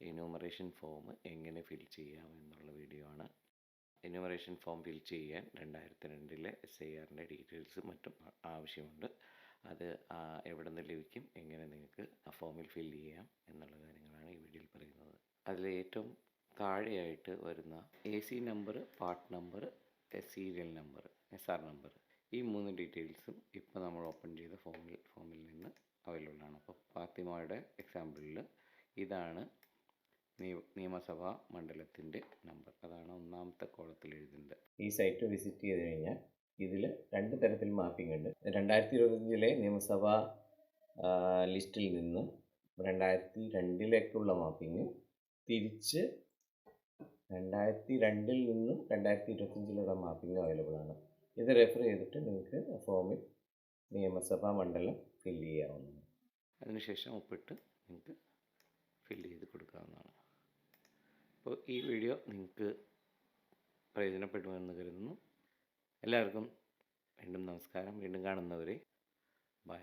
Enumeration form എങ്ങനെ ഫിൽ ചെയ്യാം എന്നുള്ള വീഡിയോ ആണ്. എന്യൂമറേഷൻ ഫോം ഫിൽ ചെയ്യാൻ രണ്ടായിരത്തി രണ്ടിലെ എസ് ഐ ആറിന്റെ ഡീറ്റെയിൽസും മറ്റും ആവശ്യമുണ്ട്. അത് എവിടെ നിന്ന് ലഭിക്കും എങ്ങനെ നിങ്ങൾക്ക് ആ ഫോമിൽ ഫിൽ ചെയ്യാം എന്നുള്ള കാര്യങ്ങളാണ് ഈ വീഡിയോയിൽ പറയുന്നത്. അതിൽ ഏറ്റവും താഴെയായിട്ട് വരുന്ന A C number part number serial number S R number ഈ മൂന്ന് ഡീറ്റെയിൽസും ഇപ്പോൾ നമ്മൾ ഓപ്പൺ ചെയ്ത ഫോമിൽ ഫോമിൽ നിന്ന് അവൈലബിൾ ആണ്. അപ്പോൾ ഫാത്തിമയുടെ എക്സാമ്പിളിൽ ഇതാണ് നിയമസഭാ മണ്ഡലത്തിന്റെ നമ്പർ. അതാണ് ഒന്നാമത്തെ കോളത്തിൽ എഴുതേണ്ടത്. ഈ സൈറ്റ് വിസിറ്റ് ചെയ്ത് കഴിഞ്ഞാൽ ഇതിൽ രണ്ട് തരത്തിൽ മാപ്പിംഗ് ഉണ്ട്. രണ്ടായിരത്തി ഇരുപത്തഞ്ചിലെ നിയമസഭാ ലിസ്റ്റിൽ നിന്ന് രണ്ടായിരത്തി രണ്ടിലേക്കുള്ള മാപ്പിംഗ് തിരിച്ച് രണ്ടായിരത്തി രണ്ടിൽ നിന്നും രണ്ടായിരത്തി ഇരുപത്തഞ്ചിലുള്ള മാപ്പിംഗ് അവൈലബിൾ ആണ്. ഇത് റെഫർ ചെയ്തിട്ട് നിങ്ങൾക്ക് ഫോമിൽ നിയമസഭാ മണ്ഡലം ഫില്ല് ചെയ്യാവുന്നതാണ്. അതിനുശേഷം ഒപ്പിട്ട് നിങ്ങൾക്ക് ഫില്ല് ചെയ്ത് കൊടുക്കാവുന്നതാണ്. അപ്പോൾ ഈ വീഡിയോ നിങ്ങൾക്ക് പ്രയോജനപ്പെടുമെന്ന് കരുതുന്നു. എല്ലാവർക്കും വീണ്ടും നമസ്കാരം. വീണ്ടും കാണുന്നവരെ. ബൈ